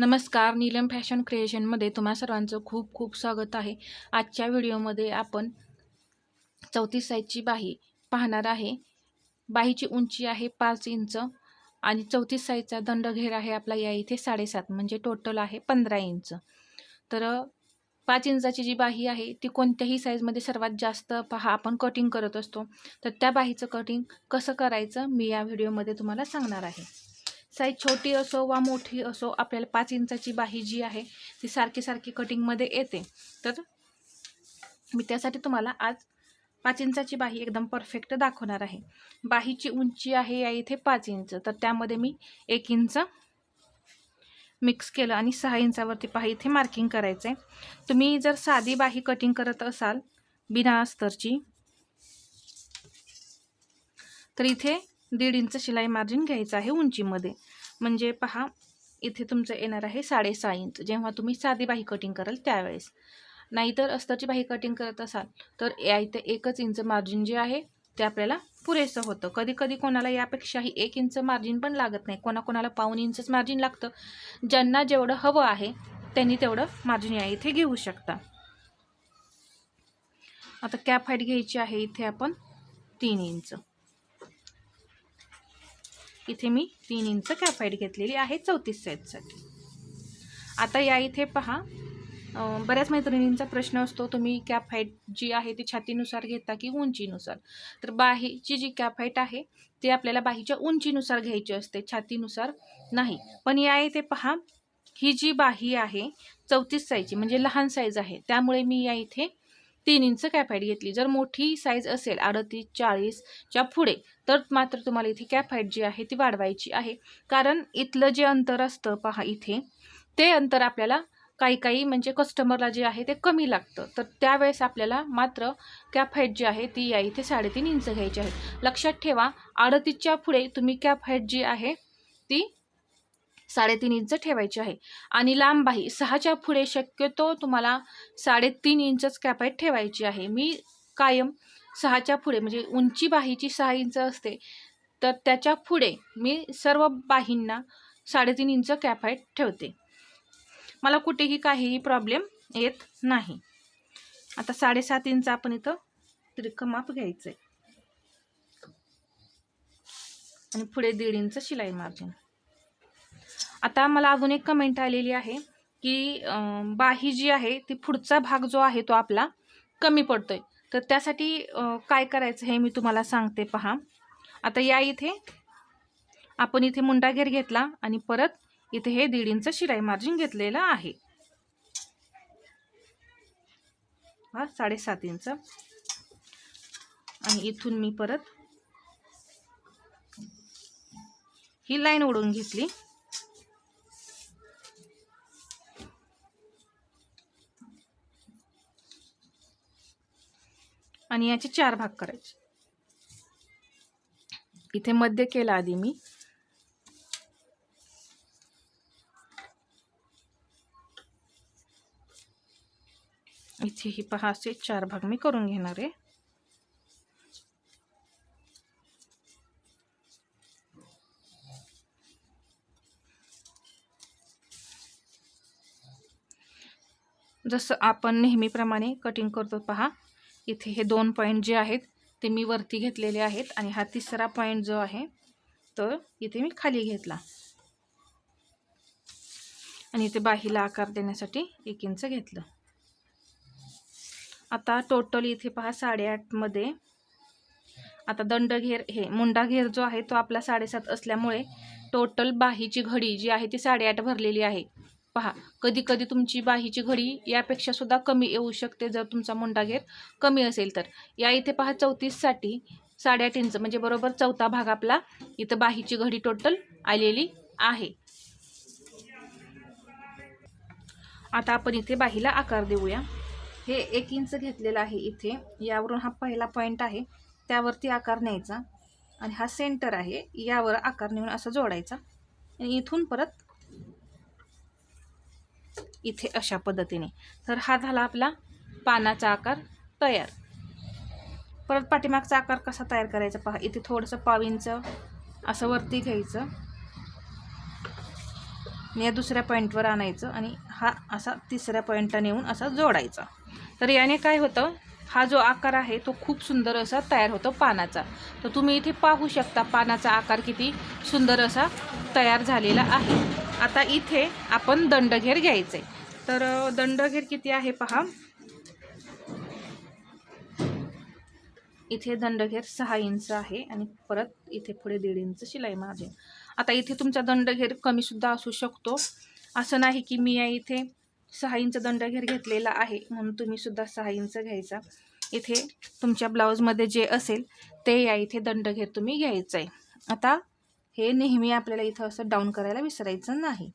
नमस्कार नीलम फॅशन क्रिएशनमध्ये तुम्हा सर्वांचं खूप खूप स्वागत आहे. आजच्या व्हिडिओमध्ये आपण चौतीस साईजची बाही पाहणार आहे. बाहीची उंची आहे पाच इंच आणि चौतीस साईजचा दंडघेर आहे आपला या इथे साडेसात म्हणजे टोटल आहे पंधरा इंच. तर पाच इंचाची जी बाही आहे ती कोणत्याही साईजमध्ये सर्वात जास्त पहा आपण कटिंग करत असतो. तर त्या बाहीचं कटिंग कसं करायचं मी या व्हिडिओमध्ये तुम्हाला सांगणार आहे. साईज छोटी असो वा मोठी असो आपल्याला पाच इंचाची बाही जी आहे ती सारखी सारखी कटिंगमध्ये येते. तर मी त्यासाठी तुम्हाला आज पाच इंचाची बाही एकदम परफेक्ट दाखवणार आहे. बाहीची उंची आहे या इथे पाच इंच. तर त्यामध्ये मी एक इंच मिक्स केलं आणि सहा इंचावरती पहा इथे मार्किंग करायचं आहे तुम्ही जर साधी बाही कटिंग करत असाल बिना अस्तरची तर इथे दीड इंच शिलाई मार्जिन घ्यायचं आहे उंचीमध्ये. म्हणजे पहा इथे तुमचं येणार आहे साडेसहा इंच. जेव्हा तुम्ही साधी बाही कटिंग कराल त्यावेळेस. नाहीतर अस्तरची बाही कटिंग करत असाल तर या इथे एकच इंच मार्जिन जे आहे ते आपल्याला पुरेसं होतं. कधी कधी कोणाला यापेक्षाही एक इंच मार्जिन पण लागत नाही. कोणाकोणाला पाऊन इंचच मार्जिन लागतं. ज्यांना जेवढं हवं आहे त्यांनी तेवढं मार्जिन या इथे घेऊ शकता. आता कॅप हाईट घ्यायची आहे इथे आपण तीन इंच. इथे मी तीन इंच कॅप घेतलेली आहे चौतीस साईजसाठी आता या इथे पहा. बऱ्याच मैत्रिणींचा प्रश्न असतो तुम्ही कॅप हाईट जी आहे ती छातीनुसार घेता की उंचीनुसार? तर बाहीची जी कॅप हाईट आहे ती आपल्याला बाहीच्या उंचीनुसार घ्यायची असते छातीनुसार नाही. पण या इथे पहा ही जी बाही आहे चौतीस साईजची म्हणजे लहान साईज आहे त्यामुळे मी या इथे तीन इंच कॅप हाईट घेतली. जर मोठी साईज असेल अडतीस चाळीसच्या पुढे तर मात्र तुम्हाला इथे कॅप हाईट जी आहे ती वाढवायची आहे. कारण इथलं जे अंतर असतं पहा इथे ते अंतर आपल्याला काही काही म्हणजे कस्टमरला जे आहे ते कमी लागतं. तर त्यावेळेस आपल्याला मात्र कॅप हाईट जी आहे ती या इथे साडेतीन इंच घ्यायची आहे. लक्षात ठेवा अडतीसच्या पुढे तुम्ही कॅप हाईट जी आहे ती साडेतीन इंच ठेवायची आहे. आणि लांब बाही सहाच्या पुढे शक्यतो तुम्हाला साडेतीन इंचच कॅप ठेवायची आहे. मी कायम सहाच्या पुढे म्हणजे उंची बाहीची सहा इंच असते तर त्याच्या पुढे मी सर्व बाहींना साडेतीन इंच कॅपहाइट ठेवते. मला कुठेही काहीही प्रॉब्लेम येत नाही. आता साडेसात इंच आपण इथं तिरकं माप घ्यायचं आहे आणि पुढे दीड इंच शिलाई मार्जिन. आता मला अजून एक कमेंट आलेली आहे की बाही जी आहे ती पुढचा भाग जो आहे तो आपला कमी पडतोय. तर त्यासाठी काय करायचं हे मी तुम्हाला सांगते पहा. आता या इथे आपण इथे मुंडा घेर घेतला आणि परत इथे हे दीड इंच शिलाई मार्जिन घेतलेलं आहे. हा साडेसात इंच. आणि इथून मी परत ही लाईन ओढून घेतली. आणि याचे चार भाग करायचे. इथे मध्य केला आधी मी. इथे ही पहा असे चार भाग मी करून घेणार आहे. जसं आपण नेहमीप्रमाणे कटिंग करतो पहा इथे हे दोन पॉईंट जे आहेत ते मी वरती घेतलेले आहेत आणि हा तिसरा पॉईंट जो आहे तो इथे मी खाली घेतला. आणि इथे बाहीला आकार देण्यासाठी एक इंच घेतलं. आता टोटल इथे पहा साडेआठमध्ये आता दंडघेर हे मुंडा घेर जो आहे तो आपला साडेसात असल्यामुळे टोटल बाहीची घडी जी आहे ती साडेआठ भरलेली आहे. पहा कधी कधी तुमची बाहीची घडी यापेक्षा सुद्धा कमी येऊ शकते जर तुमचा मुंडा घेर कमी असेल तर. या इथे पहा चौतीससाठी साडेआठ इंच म्हणजे बरोबर चौथा भाग आपला इथं बाहीची घडी टोटल आलेली आहे. आता आपण इथे बाहीला आकार देऊया. हे एक इंच घेतलेलं आहे इथे. यावरून हा पहिला पॉईंट आहे. त्यावरती आकार न्यायचा. आणि हा सेंटर आहे. यावर आकार नेऊन असा जोडायचा. आणि इथून परत इथे अशा पद्धतीने. तर हा झाला आपला पानाचा आकार तयार. परत पाठीमागचा आकार कसा तयार करायचा पहा. इथे थोडंसं पाव इंच असं वरती घ्यायचं. या दुसऱ्या पॉईंटवर आणायचं आणि हा असा तिसऱ्या पॉईंटला नेऊन असा जोडायचा. तर याने काय होतं? हा जो आकार आहे तो खूप सुंदर असा तयार होतो पानाचा. तर तुम्ही इथे पाहू शकता पानाचा आकार किती सुंदर असा तयार झालेला आहे. आता इथे आपण दंडघेर घ्यायचं. आहे तर दंडघेर किती आहे पहा. इथे दंडघेर सहा इंच आहे आणि परत इथे पुढे दीड इंच शिलाई माझे आता इथे तुमचा दंडघेर कमीसुद्धा असू शकतो. असं नाही की मी या इथे सहा इंच दंडघेर घेतलेला आहे म्हणून तुम्ही सुद्धा सहा इंच घ्यायचा. इथे तुमच्या ब्लाऊजमध्ये जे असेल ते या इथे दंडघेर तुम्ही घ्यायचं आहे आता हे नेहमी आपल्याला इथं असं डाऊन करायला विसरायचं नाही.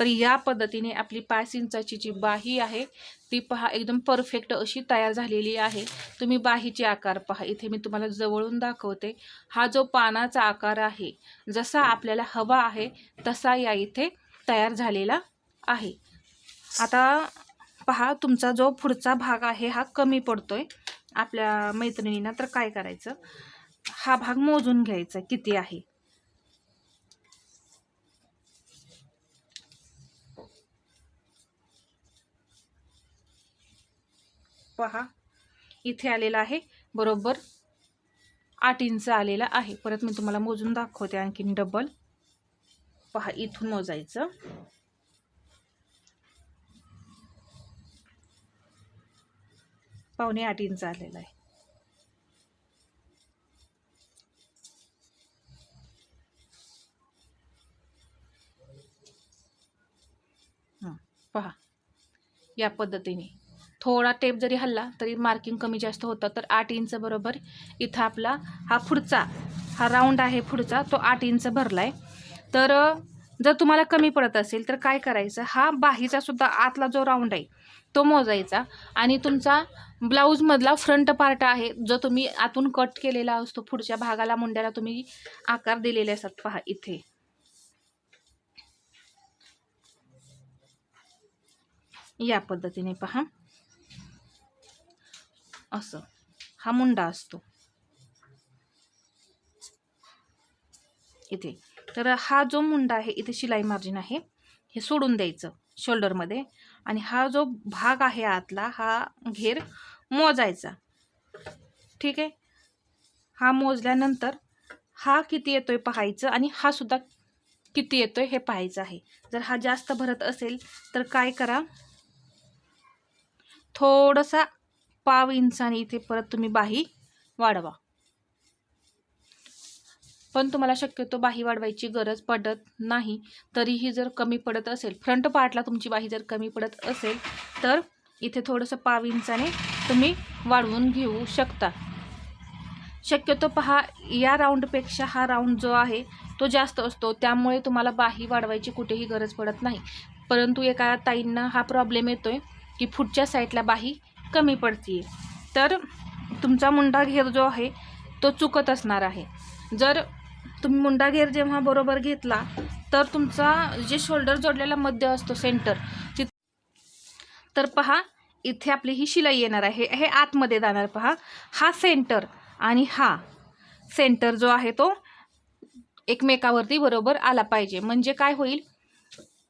तर या पद्धतीने आपली पाच इंचाची जी बाही आहे ती पहा एकदम परफेक्ट अशी तयार झालेली आहे. तुम्ही बाहीचे आकार पहा. इथे मी तुम्हाला जवळून दाखवते. हा जो पानाचा आकार आहे जसा आपल्याला हवा आहे तसा या इथे तयार झालेला आहे. आता पहा तुमचा जो पुढचा भाग आहे हा कमी पडतोय. आपल्या मैत्रिणींना तर काय करायचं? हा भाग मोजून घ्यायचा किती आहे? पहा. इथे आलेला आहे. बरोबर. आठ इंच आलेला आहे. परत मी तुम्हाला मोजून दाखवते आणखीन डबल पहा इथून मोजायचं. पावणे आठ इंच आलेला आहे हं, पहा. या पद्धतीने. थोडा टेप जरी हल्ला तरी मार्किंग कमी जास्त होतं. तर आठ इंच बरोबर इथं आपला हा पुढचा हा राऊंड आहे पुढचा तो आठ इंच भरला आहे तर जर तुम्हाला कमी पडत असेल तर काय करायचं? हा बाहीचा सुद्धा आतला जो राऊंड आहे तो मोजायचा. आणि तुमचा ब्लाऊजमधला फ्रंट पार्ट आहे जो तुम्ही आतून कट केलेला असतो पुढच्या भागाला मुंड्याला तुम्ही आकार दिलेले असतात. पहा इथे. या पद्धतीने पहा. असं. हा मुंडा असतो. इथे. तर हा जो मुंडा आहे इथे शिलाई मार्जिन आहे. हे सोडून द्यायचं शोल्डरमध्ये आणि हा जो भाग आहे आतला हा घेर मोजायचा. ठीक आहे? हा मोजल्यानंतर हा किती येतोय पाहायचं आणि हा सुद्धा किती येतोय हे पाहायचं आहे. जर हा जास्त भरत असेल तर काय करा? थोडासा पाव इंचाने इथे परत तुम्ही बाही वाढवा. पण तुम्हाला शक्यतो बाही वाढवायची गरज पडत नाही. तरीही जर कमी पडत असेल फ्रंट पार्टला तुमची बाही जर कमी पडत असेल तर इथे थोडंसं पाव इंचाने तुम्ही वाढवून घेऊ शकता. शक्यतो पहा या राऊंडपेक्षा हा राऊंड जो आहे तो जास्त असतो. त्यामुळे तुम्हाला बाही वाढवायची कुठेही गरज पडत नाही. परंतु एका ताईंना हा प्रॉब्लेम येतो आहे की पुढच्या साईडला बाही कमी पडते तर तुमचा मुंडा घेर जो आहे तो चुकत असणार आहे. जर तुम्ही मुंडा घेर जेव्हा बरोबर घेतला तर तुमचा जे शोल्डर जोडलेला मध्य असतो सेंटर ति तर पहा इथे आपली ही शिलाई येणार आहे. हे आतमध्ये जाणार पहा. हा सेंटर आणि हा सेंटर जो आहे तो एकमेकावरती बरोबर आला पाहिजे. म्हणजे काय होईल?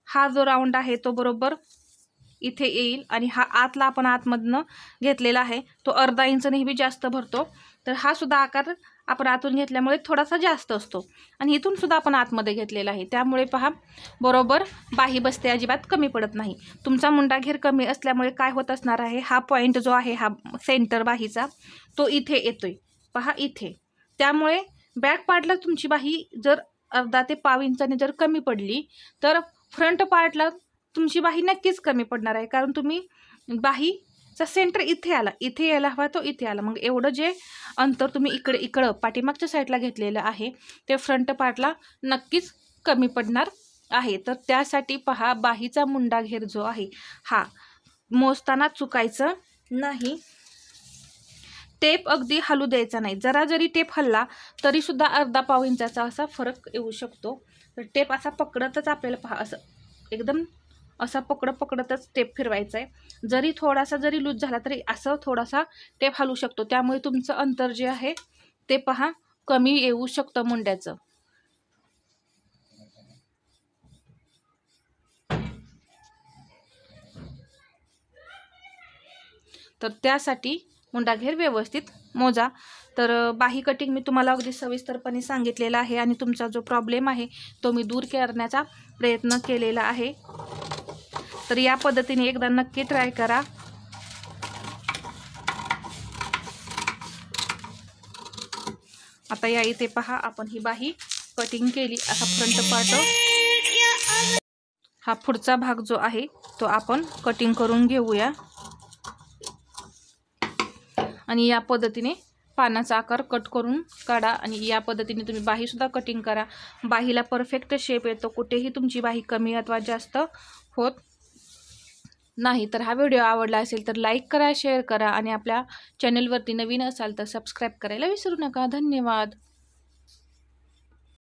हा जो राऊंड आहे तो बरोबर इथे येईल आणि हा आतला आपण आतमधनं घेतलेला आहे. तो अर्धा इंच नेहमी जास्त भरतो. तर हा सुद्धा आकार आपण आतून घेतल्यामुळे थोडासा जास्त असतो. आणि इथून सुद्धा आपण आतमध्ये घेतलेला आहे. त्यामुळे पहा बरोबर बाही बसते अजिबात कमी पडत नाही. तुमचा मुंडा घेर कमी असल्यामुळे काय होत असणार आहे? हा पॉईंट जो आहे हा सेंटर बाहीचा तो इथे येतोय. पहा इथे. त्यामुळे बॅक पार्टला तुमची बाही जर अर्धा ते पाव इंचाने जर कमी पडली तर फ्रंट पार्टला तुमची बाही नक्कीच कमी पडणार आहे. कारण तुम्ही बाहीचा सेंटर इथे आला. इथे यायला हवा तो इथे आला. मग एवढं जे अंतर तुम्ही इकडे इकडं पाठीमागच्या साईडला घेतलेलं आहे ते फ्रंट पार्टला नक्कीच कमी पडणार आहे. तर त्यासाठी पहा बाहीचा मुंडा घेर जो आहे हा मोजताना चुकायचं नाही. टेप अगदी हलू द्यायचा नाही. जरा जरी टेप हल्ला तरीसुद्धा अर्धा पाव इंचाचा असा फरक येऊ शकतो. तर टेप असा पकडतच आपल्याला पहा असं एकदम असा पकड पकडतच टेप फिरवायचा आहे जरी थोडासा जरी लूज झाला तरी असं थोडासा टेप हलू शकतो. त्यामुळे तुमचं अंतर जे आहे ते पहा कमी येऊ शकतं मुंड्याचं. तर त्यासाठी मुंडा घेर व्यवस्थित मोजा. तर बाही कटिंग मी तुम्हाला अगदी सविस्तरपणे सांगितलेलं आहे आणि तुमचा जो प्रॉब्लेम आहे तो मी दूर करण्याचा प्रयत्न केलेला आहे. तर या पद्धतीने एकदा नक्की ट्राय करा. आता या इथे पहा आपण ही बाही कटिंग केली. असा फ्रंट पार्ट हा पुढचा भाग जो आहे तो आपण कटिंग करून घेऊया. आणि या पद्धतीने पानाचा आकार कट करून काढा आणि या पद्धतीने तुम्ही बाहीसुद्धा कटिंग करा. बाहीला परफेक्ट शेप येतो. कुठेही तुमची बाही कमी अथवा जास्त होत नाही तर हा व्हिडिओ आवडला असेल तर लाईक करा शेअर करा आणि आपल्या चॅनलवरती नवीन असाल तर सबस्क्राईब करायला विसरू नका. धन्यवाद.